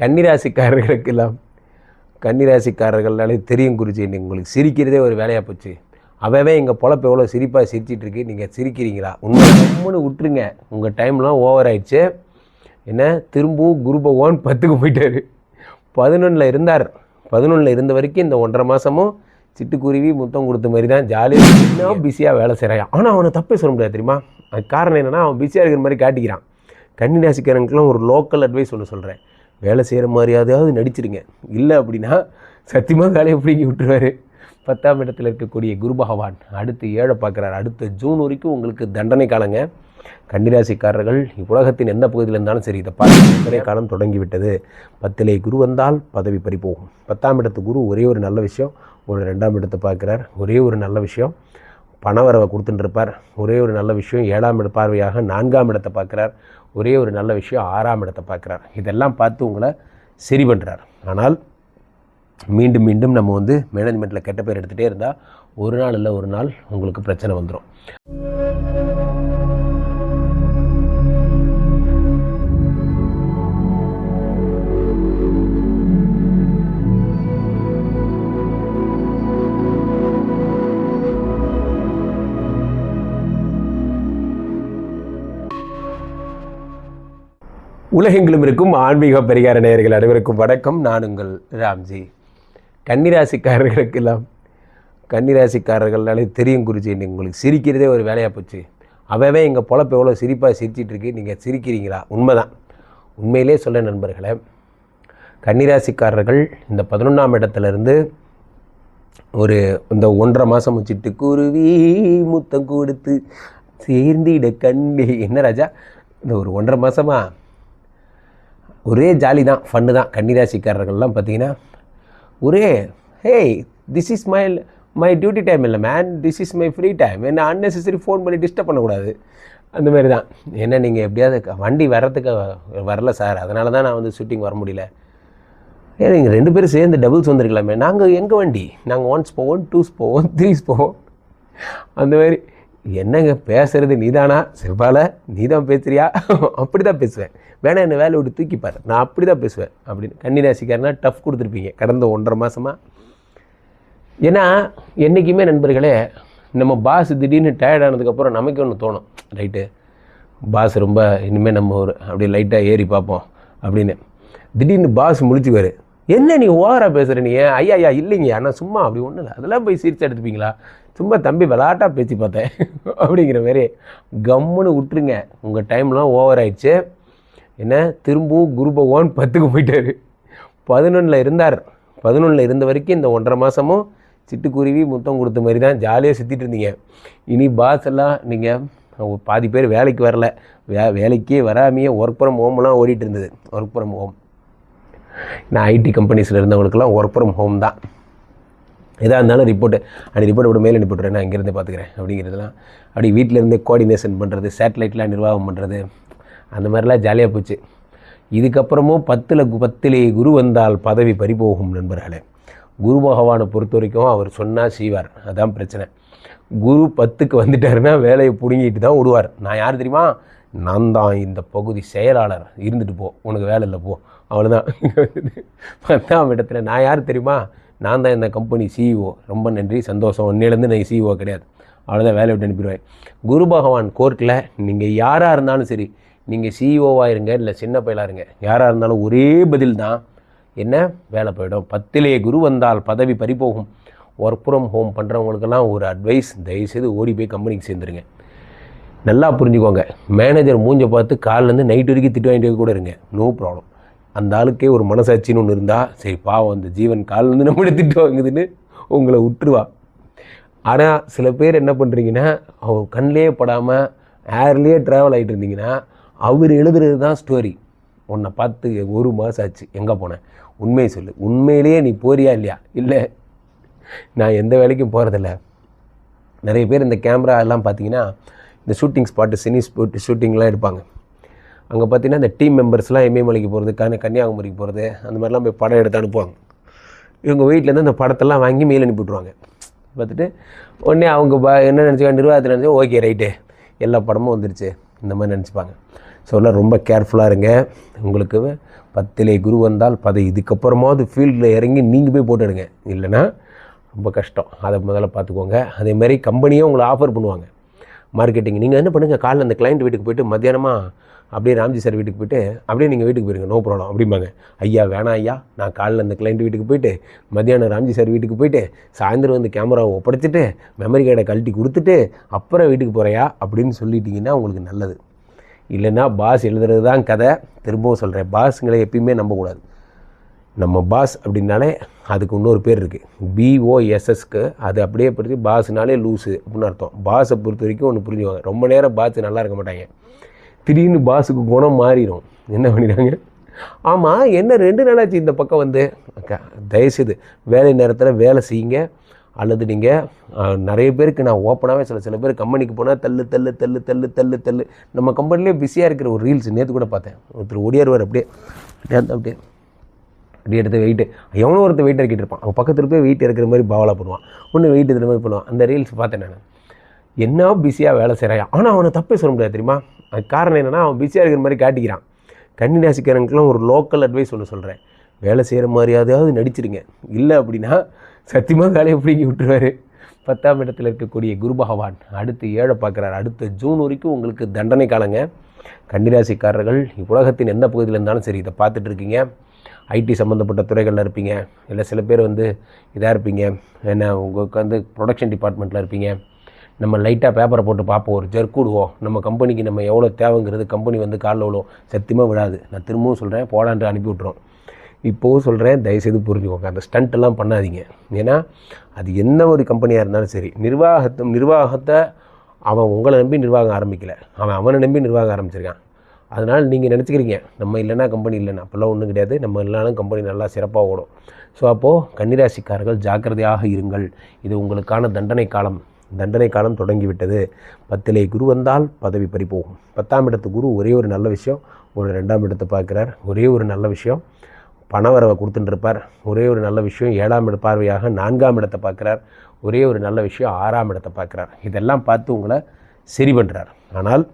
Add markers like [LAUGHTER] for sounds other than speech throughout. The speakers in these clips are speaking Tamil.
கன்னிராசிக்காரர்களுக்கெல்லாம் கன்னிராசிக்காரர்கள்னாலே தெரியும் குறிச்சி உங்களுக்கு சிரிக்கிறதே ஒரு வேலையாக போச்சு. அவவே எங்கள் பொழப்பு எவ்வளோ சிரிப்பாக சிரிச்சிட்டு இருக்கு நீங்கள் சிரிக்கிறீங்களா? உண்மை ரொம்பன்னு விட்டுருங்க. உங்கள் டைம்லாம் ஓவர் ஆயிடுச்சு. என்ன? திரும்பவும் குரு பகவான் பத்துக்கு போயிட்டாரு. பதினொன்றில் இருந்தார். பதினொன்றில் இருந்த வரைக்கும் இந்த ஒன்றரை மாதமும் சிட்டுக்குருவி முத்தம் கொடுத்த மாதிரி தான் ஜாலியாக பிஸியாக வேலை செய்கிறான் ஆனால் அவனை தப்பே சொல்ல முடியாது தெரியுமா? அது காரணம் என்னென்னா அவன் பிஸியாக இருக்கிற மாதிரி காட்டிக்கிறான். கன்னிராசிக்காரங்களுக்குலாம் ஒரு லோக்கல் அட்வைஸ் ஒன்று சொல்கிறேன் வேலை செய்கிற மாதிரியாவது நடிச்சிருங்க. இல்லை அப்படின்னா சத்தியமாக வேலையை பிடிங்கி விட்டுருவாரு. பத்தாம் இடத்துல இருக்கக்கூடிய குரு பகவான் அடுத்து ஏழை பார்க்குறாரு. அடுத்த ஜூன் வரைக்கும் உங்களுக்கு தண்டனை காலங்க. கன்னிராசிக்காரர்கள் உலகத்தின் எந்த பகுதியில் இருந்தாலும் சரி இதை பார்த்து தண்டனை காலம் தொடங்கிவிட்டது? பத்திலே குரு வந்தால் பதவி பறிபோகும் பத்தாம் இடத்து குரு ஒரே ஒரு நல்ல விஷயம். ஒரு ரெண்டாம் இடத்தை பார்க்குறார். ஒரே ஒரு நல்ல விஷயம். பணவரவை கொடுத்துட்டுருப்பார். ஒரே ஒரு நல்ல விஷயம் ஏழாம் இட பார்வையாக நான்காம் இடத்தை பார்க்குறார். ஒரே ஒரு நல்ல விஷயம் ஆறாம் இடத்தை பார்க்குறார். இதெல்லாம் பார்த்து உங்களை சரி பண்ணுறார் ஆனால் மீண்டும் மீண்டும் நம்ம வந்து மேனேஜ்மெண்ட்டில் கெட்ட பேர் எடுத்துகிட்டே இருந்தால் ஒரு நாள் இல்லை ஒரு நாள் உங்களுக்கு பிரச்சனை வந்துடும் உலகெங்கிலும் இருக்கும் ஆன்மீக பரிகார நேயர்கள் அனைவருக்கும் வணக்கம். நான் உங்கள் ராம்ஜி. கன்னிராசிக்காரர்களுக்கெல்லாம் கன்னிராசிக்காரர்கள்னாலே தெரியும் குறிச்சி உங்களுக்கு சிரிக்கிறதே ஒரு வேலையாக போச்சு. அவவே எங்கள் பொழப்பு எவ்வளோ சிரிப்பாக சிரிச்சிட்ருக்கு நீங்கள் சிரிக்கிறீங்களா? உண்மைதான். உண்மையிலே சொல்ல நண்பர்களே கன்னிராசிக்காரர்கள் இந்த பதினொன்றாம் இடத்துலேருந்து ஒரு இந்த ஒன்றரை மாதம் வச்சுட்டு குருவி முத்தம் கொடுத்து சேர்ந்திட கண்ணி. என்ன ராஜா? இந்த ஒரு ஒன்றரை மாதமாக ஒரே ஜாலி தான் ஃபன்னு தான். கன்னிராசிக்காரர்கள்லாம் பார்த்தீங்கன்னா ஒரே hey this is my my duty time இல்லை man this is my free time என்ன அன்னெசரி ஃபோன் பண்ணி டிஸ்டர்ப் பண்ணக்கூடாது. அந்த மாதிரி தான். என்ன நீங்கள் எப்படியாவது வண்டி வர்றதுக்கு வரல சார். அதனால தான் நான் வந்து ஷூட்டிங் வர முடியல. ஏன் நீங்கள் ரெண்டு பேரும் சேர்ந்து டபுள்ஸ் வந்திருக்கலாமே. நாங்கள் எங்கள் வண்டி? நாங்கள் ஒன்ஸ் போவோம் டூஸ் போவோம் த்ரீஸ் போவோம். அந்த மாதிரி. என்னங்க பேசுறது நீதானா? செவ்வால நீ தான் பேசுறியா? அப்படி தான் பேசுவேன். வேணா என்ன வேலை விட்டு தூக்கிப்பார் நான் அப்படி தான் பேசுவேன். அப்படின்னு. கன்னிராசிக்காரனா டஃப் கொடுத்துருப்பீங்க. கடந்த ஒன்றரை மாதமாக ஏன்னா என்றைக்குமே நண்பர்களே நம்ம பாஸ் திடீர்னு டயர்ட் ஆனதுக்கப்புறம் நமக்கு ஒன்று தோணும். ரைட்டு? பாஸ் ரொம்ப இனிமேல் நம்ம ஒரு அப்படி லைட்டாக ஏறி பார்ப்போம். அப்படின்னு. திடீர்னு பாஸ் முடிச்சுக்குவார் என்ன நீ ஓவராக பேசுகிற நீ? ஐயா ஐயா இல்லைங்க. ஆனால் சும்மா அப்படி ஒன்றும் இல்லை அதெல்லாம் போய் சிரிச்சு எடுத்துப்பீங்களா? சும்மா தம்பி விளாட்டாக பேசி பார்த்தேன். அப்படிங்கிற மாதிரி கம்முன்னு விட்டுருங்க. உங்கள் டைம்லாம் ஓவர் ஆயிடுச்சு. என்ன? திரும்பவும் குரு பகவான் பத்துக்கு போயிட்டாரு. பதினொன்றில் இருந்தார். பதினொன்றில் இருந்த வரைக்கும் இந்த ஒன்றரை மாதமும் சிட்டுக்குருவி முத்தம் கொடுத்த மாதிரி தான் ஜாலியாக சுற்றிட்டு இருந்தீங்க. இனி பாஸ் எல்லாம் நீங்கள் பாதி பேர் வேலைக்கு வரல. வே வேலைக்கே வராமையே ஒர்க் ஃப்ரம் ஹோம்லாம் ஓடிட்டு இருந்தது. ஒர்க் ஃப்ரம் ஹோம் நான் ஐடி கம்பெனிஸில் இருந்தவங்களுக்கெல்லாம் ஒர்க் ஃப்ரம் ஹோம் தான். எதாக இருந்தாலும் ரிப்போர்ட்டு அப்படி ரிப்போர்ட் விட மேலே அனுப்பிவிட்றேன் நான் இங்கேருந்து பார்த்துக்கிறேன் அப்படிங்கிறதுலாம். அப்படி வீட்டில் இருந்தே கோஆர்டினேஷன் பண்ணுறது சேட்டலைட்லாம் நிர்வாகம் பண்ணுறது அந்த மாதிரிலாம் ஜாலியாக போச்சு. இதுக்கப்புறமும் பத்தில் பத்திலே குரு வந்தால் பதவி பறிபோகும் நண்பர்களே. குரு பகவானை பொறுத்த வரைக்கும் அவர் சொன்னால் செய்வார். அதான் பிரச்சனை. குரு பத்துக்கு வந்துட்டாருன்னா வேலையை பிடுங்கிட்டு தான் விடுவார் நான் யார் தெரியுமா? நான் தான் இந்த பகுதி செயலாளர். இருந்துட்டு போ. உனக்கு வேலை இல்லை போ. அவ்வளோதான் [LAUGHS] பத்தாம் இடத்துல நான் யார் தெரியுமா? நான் தான் இந்த கம்பெனி சிஇஓ ரொம்ப நன்றி சந்தோஷம். இன்னிலேருந்து நான் சிஇஓ கிடையாது. அவ்வளோதான் வேலை விட்டு அனுப்பிடுவேன். குரு பகவான் கோர்ட்டில் நீங்கள் யாராக இருந்தாலும் சரி நீங்கள் சிஇஓவாக இருங்க இல்லை சின்ன பயிலாக இருங்க. யாராக இருந்தாலும் ஒரே பதில் தான் என்ன? வேலை போயிடும். பத்திலே குரு வந்தால் பதவி பறிபோகும். ஒர்க் ஃப்ரம் ஹோம் பண்ணுறவங்களுக்கெல்லாம் ஒரு அட்வைஸ் தயவுசெய்து ஓடி போய் கம்பெனிக்கு சேர்ந்துருங்க. நல்லா புரிஞ்சுக்கோங்க. மேனேஜர் மூஞ்ச பார்த்து காலிலேருந்து நைட் வரைக்கும் திட்டு வாங்கிட்டு கூட இருங்க. நோ ப்ராப்ளம் அந்த ஆளுக்கே ஒரு மனசாட்சின்னு ஒன்று இருந்தால் சரி பாவம் அந்த ஜீவன் கால் வந்து நம்ம எடுத்துகிட்டு வாங்குதுன்னு உங்களை விட்டுருவா ஆனால் சில பேர் என்ன பண்ணுறீங்கன்னா அவர் கண்ணிலே படாமல் ஏர்லேயே ட்ராவல் ஆகிட்டு இருந்தீங்கன்னா அவர் எழுதுறது தான் ஸ்டோரி உன்னை பார்த்து ஒரு மாதம் ஆச்சு எங்கே போனேன் உண்மையை சொல்லு. உண்மையிலேயே நீ போறியா இல்லையா? இல்லை. நான் எந்த வேலைக்கும் போகிறதில்ல நிறைய பேர் இந்த கேமரா எல்லாம் பார்த்தீங்கன்னா இந்த ஷூட்டிங் ஸ்பாட்டு சினி ஸ்பாட் ஷூட்டிங்லாம் எடுப்பாங்க. அங்கே பார்த்தீங்கன்னா இந்த டீம் மெம்பர்ஸ்லாம் இமயமலைக்கு போகிறது கன்னியா கன்னியாகுமரிக்கு போகிறது அந்த மாதிரிலாம் போய் படம் எடுத்து அனுப்புவாங்க. இவங்க வீட்டிலேருந்து அந்த படத்தெல்லாம் வாங்கி மெயில் அனுப்பிவிட்ருவாங்க பார்த்துட்டு உடனே அவங்க ப என்ன நினச்சிக்காங்க நிர்வாகத்தில் நினச்சி ஓகே ரைட்டு. எல்லா படமும் வந்துருச்சு. இந்த மாதிரி நினச்சிப்பாங்க. ஸோ எல்லாம் ரொம்ப கேர்ஃபுல்லாக இருங்க. உங்களுக்கு பத்திலே குரு வந்தால் பதை. இதுக்கப்புறமாவது ஃபீல்டில் இறங்கி நீங்கள் போய் போட்டுடுங்க இல்லைன்னா ரொம்ப கஷ்டம். அதை முதல்ல பார்த்துக்கோங்க. அதே மாதிரி கம்பெனியே உங்களை ஆஃபர் பண்ணுவாங்க. மார்க்கெட்டிங் நீங்கள் என்ன பண்ணுங்கள் காலைல அந்த கிளைண்ட் வீட்டுக்கு போய்ட்டு மத்தியானமாக அப்படியே ராம்ஜி சார் வீட்டுக்கு போயிட்டு அப்படியே நீங்கள் வீட்டுக்கு போயிருங்க நோ ப்ராப்ளம் அப்படிம்பாங்க. ஐயா வேணாம் ஐயா நான் காலைல அந்த கிளைண்ட் வீட்டுக்கு போயிட்டு மத்தியானம் ராம்ஜி சார் வீட்டுக்கு போயிட்டு சாயந்தரம் வந்து கேமராவை ஒப்படைச்சிட்டு மெமரி கார்டை கழட்டி கொடுத்துட்டு அப்புறம் வீட்டுக்கு போகிறையா அப்படின்னு சொல்லிட்டீங்கன்னா உங்களுக்கு நல்லது. இல்லைன்னா பாஸ் எழுதுறது தான் கதை. திரும்பவும் சொல்கிறேன் பாஸுங்களை எப்பயுமே நம்பக்கூடாது. நம்ம பாஸ் அப்படின்னாலே அதுக்கு இன்னொரு பேர் இருக்குது பிஓஎஸ்எஸ்க்கு அது அப்படியே பிடிச்சி பாஸ்னாலே லூஸு அப்படின்னு அர்த்தம். பாஸை பொறுத்த வரைக்கும் ஒன்று புரிஞ்சுவாங்க ரொம்ப நேரம் பாஸ் நல்லா இருக்க மாட்டாங்க. திடீர்னு பாஸுக்கு குணம் மாறிடும். என்ன பண்ணிடுறாங்க? ஆமாம் என்ன ரெண்டு நாளாச்சு இந்த பக்கம் வந்து? அக்கா தயவுசெய்து வேலை நேரத்தில் வேலை செய்யுங்க. அல்லது நீங்கள் நிறைய பேருக்கு நான் ஓப்பனாகவே சில சில பேர் கம்பெனிக்கு போனால் தள்ளு தள்ளு தள்ளு தள்ளு தள்ளு தள்ளு. நம்ம கம்பெனிலே பிஸியாக இருக்கிற ஒரு ரீல்ஸ் நேற்று கூட பார்த்தேன். ஒருத்தர் ஓடியாருவார் அப்படியே. அப்படியே அப்படியே அப்படியே எடுத்து வெயிட்டு எவனோ ஒருத்தர் வெயிட் இறக்கிட்டு இருப்பான். அவன் பக்கத்தில் போய் வெயிட் இருக்கிற மாதிரி பாவலா பண்ணுவான் ஒன்று வெயிட் இருக்கிற மாதிரி பண்ணுவான் அந்த ரீல்ஸ் பார்த்தேன் நான். என்ன பிஸியாக வேலை செய்கிறாயா ஆனால் அவனை தப்பே சொல்ல முடியாது தெரியுமா? அது காரணம் என்னென்னா அவன் பிஸியாக இருக்கிற மாதிரி காட்டிக்கிறான். கன்னிராசிக்காரங்களுக்குலாம் ஒரு லோக்கல் அட்வைஸ் ஒன்று சொல்கிறேன் வேலை செய்கிற மாதிரியாவது நடிச்சிருங்க. இல்லை அப்படின்னா சத்தியமாக வேலையை பிடிங்கி விட்டுருவார். பத்தாம் இடத்துல இருக்கக்கூடிய குரு பகவான் அடுத்து ஏழை பார்க்குறாரு. அடுத்த ஜூன் வரைக்கும் உங்களுக்கு தண்டனை காலங்க. கன்னிராசிக்காரர்கள் உலகத்தின் எந்த பகுதியில் இருந்தாலும் சரி இதை பார்த்துட்டு இருக்கீங்க. ஐடி சம்மந்தப்பட்ட துறைகளில் இருப்பீங்க. இல்லை சில பேர் வந்து இதாக இருப்பீங்க. என்ன உங்களுக்கு வந்து ப்ரொடக்ஷன் டிபார்ட்மெண்ட்டில் இருப்பீங்க. நம்ம லைட்டாக பேப்பரை போட்டு பார்ப்போம் ஒரு ஜெர்க் விடுவோம். நம்ம கம்பெனிக்கு நம்ம எவ்வளோ தேவைங்கிறது கம்பெனி வந்து காலில் விழுவோம் சத்தியமாக விடாது நான் திரும்பவும் சொல்கிறேன் போடான்ட்டு அனுப்பி விட்ருவோம் இப்போவும் சொல்கிறேன் தயவுசெய்து புரிஞ்சுக்கோங்க. அந்த ஸ்டண்ட்டெல்லாம் பண்ணாதீங்க. ஏன்னா அது என்ன ஒரு கம்பெனியாக இருந்தாலும் சரி நிர்வாகத்தை நிர்வாகத்தை அவன் உங்களை நம்பி நிர்வாகம் ஆரம்பிக்கலை. அவன் அவனை நம்பி நிர்வாகம் ஆரம்பிச்சிருக்கான். அதனால் நீங்கள் நினச்சிக்கிறீங்க நம்ம இல்லைன்னா கம்பெனி இல்லைன்னா. அப்போல்லாம் ஒன்றும் கிடையாது. நம்ம இல்லைனாலும் கம்பெனி நல்லா சிறப்பாக ஓடும். ஸோ அப்போது கன்னிராசிக்காரர்கள் ஜாக்கிரதையாக இருங்கள். இது உங்களுக்கான தண்டனை காலம். தண்டனை காலம் தொடங்கிவிட்டது. பத்திலே குரு வந்தால் பதவி பறிப்போகும். பத்தாம் இடத்து குரு ஒரே ஒரு நல்ல விஷயம். ஒரு ரெண்டாம் இடத்தை பார்க்குறார். ஒரே ஒரு நல்ல விஷயம். பணவரவை கொடுத்துட்டுருப்பார். ஒரே ஒரு நல்ல விஷயம். ஏழாம் இட பார்வையாக நான்காம் இடத்தை பார்க்குறார். ஒரே ஒரு நல்ல விஷயம். ஆறாம் இடத்தை பார்க்குறார். இதெல்லாம் பார்த்து உங்களை சரி பண்ணுறார் ஆனால்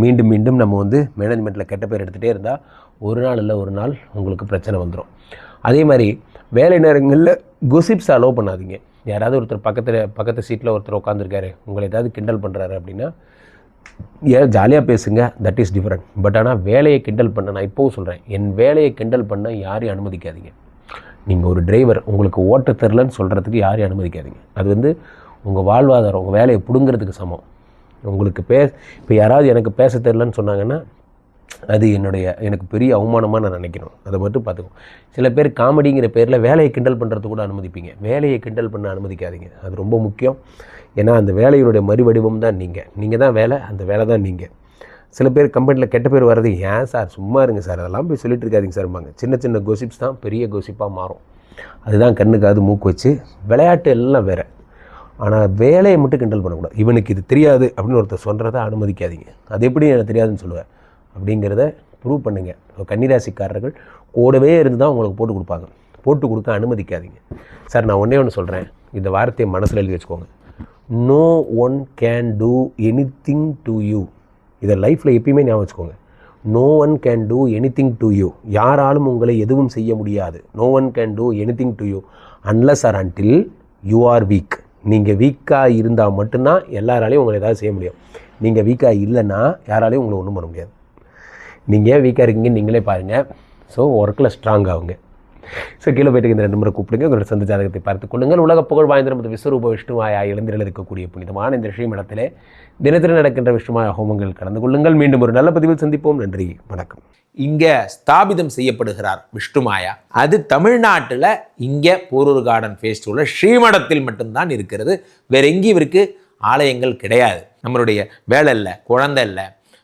மீண்டும் மீண்டும் நம்ம வந்து மேனேஜ்மெண்ட்டில் கெட்ட பேர் எடுத்துகிட்டே இருந்தால் ஒரு நாள் இல்லை ஒரு நாள் உங்களுக்கு பிரச்சனை வந்துடும் அதே மாதிரி வேலை நேரங்களில் கொசிப்ஸ் அலோவ் பண்ணாதீங்க. யாராவது ஒருத்தர் பக்கத்தில் பக்கத்து சீட்டில் ஒருத்தர் உட்காந்துருக்காரு உங்களை ஏதாவது கிண்டல் பண்ணுறாரு அப்படின்னா ஏ ஜாலியாக பேசுங்க தட் இஸ் டிஃப்ரெண்ட் பட் ஆனால் வேலையை கிண்டல் பண்ண நான் இப்போவும் சொல்கிறேன் என் வேலையை கிண்டல் பண்ண யாரையும் அனுமதிக்காதீங்க. நீங்கள் ஒரு டிரைவர் உங்களுக்கு ஓட்ட தெரிலன்னு சொல்கிறதுக்கு யாரையும் அனுமதிக்காதீங்க. அது வந்து உங்கள் வாழ்வாதாரம் உங்கள் வேலையை பிடுங்கிறதுக்கு சமம். உங்களுக்கு பே இப்போ யாராவது எனக்கு பேச தெரிலன்னு சொன்னாங்கன்னா அது என்னுடைய எனக்கு பெரிய அவமானமாக நான் நினைக்கணும். அதை மட்டும் பார்த்துக்கோ. சில பேர் காமெடிங்கிற பேரில் வேலையை கிண்டல் பண்ணுறது கூட அனுமதிப்பீங்க. வேலையை கிண்டல் பண்ண அனுமதிக்காதீங்க. அது ரொம்ப முக்கியம். ஏன்னா அந்த வேலையினுடைய மறுவடிவம் தான் நீங்கள் நீங்கள் தான் வேலை அந்த வேலை தான் நீங்கள் சில பேர் கம்பெனியில் கெட்ட பேர் வர்றது ஏன் சார் சும்மா இருங்க சார். அதெல்லாம் போய் சொல்லிட்டு இருக்காதீங்க சார்பாங்க சின்ன சின்ன கோசிப்ஸ் தான் பெரிய கோசிப்பாக மாறும். அதுதான் கண்ணுக்கு அது மூக்கு வச்சு விளையாட்டு எல்லாம் வேறு. ஆனால் வேலையை மட்டும் கிண்டல் பண்ணக்கூடாது. இவனுக்கு இது தெரியாது அப்படின்னு ஒருத்தர் சொல்கிறத அனுமதிக்காதீங்க. அது எப்படி எனக்கு தெரியாதுன்னு சொல்லுவேன். அப்படிங்கிறத ப்ரூவ் பண்ணுங்கள் கன்னிராசிக்காரர்கள் கூடவே இருந்து தான் உங்களுக்கு போட்டு கொடுப்பாங்க. போட்டு கொடுக்க அனுமதிக்காதீங்க. சார் நான் ஒன்றே ஒன்று சொல்கிறேன் இந்த வார்த்தையை மனசில் எழுதி வச்சுக்கோங்க. No one can do anything to you இதை லைஃப்பில் எப்பயுமே ஞாபகம் வச்சுக்கோங்க. No one can do anything to you யாராலும் உங்களை எதுவும் செய்ய முடியாது. No one can do anything to you unless or until you are weak நீங்கள் வீக்காக இருந்தால் மட்டும்தான் எல்லாராலையும் உங்களை ஏதாவது செய்ய முடியும். நீங்கள் வீக்காக இல்லைன்னா யாராலையும் உங்களை ஒன்றும் பண்ண முடியாது. நீங்கள் ஏன் வீக்காக இருக்கீங்கன்னு நீங்களே பாருங்கள் ஸோ ஒர்க்கில் ஸ்ட்ராங் ஆகுங்க. ஸோ கீழே போயிட்டு இந்த ரெண்டு முறை கூப்பிடுங்க. உங்களோட சொந்த ஜாதகத்தை பார்த்துக் கொள்ளுங்கள். உலக புகழ் வாய்ந்த நமது விஸ்வரூப விஷ்ணுவாயா இளந்திரில் இருக்கக்கூடிய புனிதமான இந்த ஸ்ரீமடத்திலே தினத்திலும் நடக்கின்ற விஷ்ணுமாய ஹோமங்கள் கலந்து கொள்ளுங்கள். மீண்டும் ஒரு நல்ல பதிவில் சந்திப்போம். நன்றி. வணக்கம். இங்கே ஸ்தாபிதம் செய்யப்படுகிறார் விஷ்ணுமாயா. அது தமிழ்நாட்டில் இங்கே போரூர் கார்டன் ஃபேஸ்டிவலில் ஸ்ரீமடத்தில் மட்டும்தான் இருக்கிறது. வேற எங்கேயும் இவருக்கு ஆலயங்கள் கிடையாது. நம்மளுடைய வேலை இல்லை குழந்தை இல்லை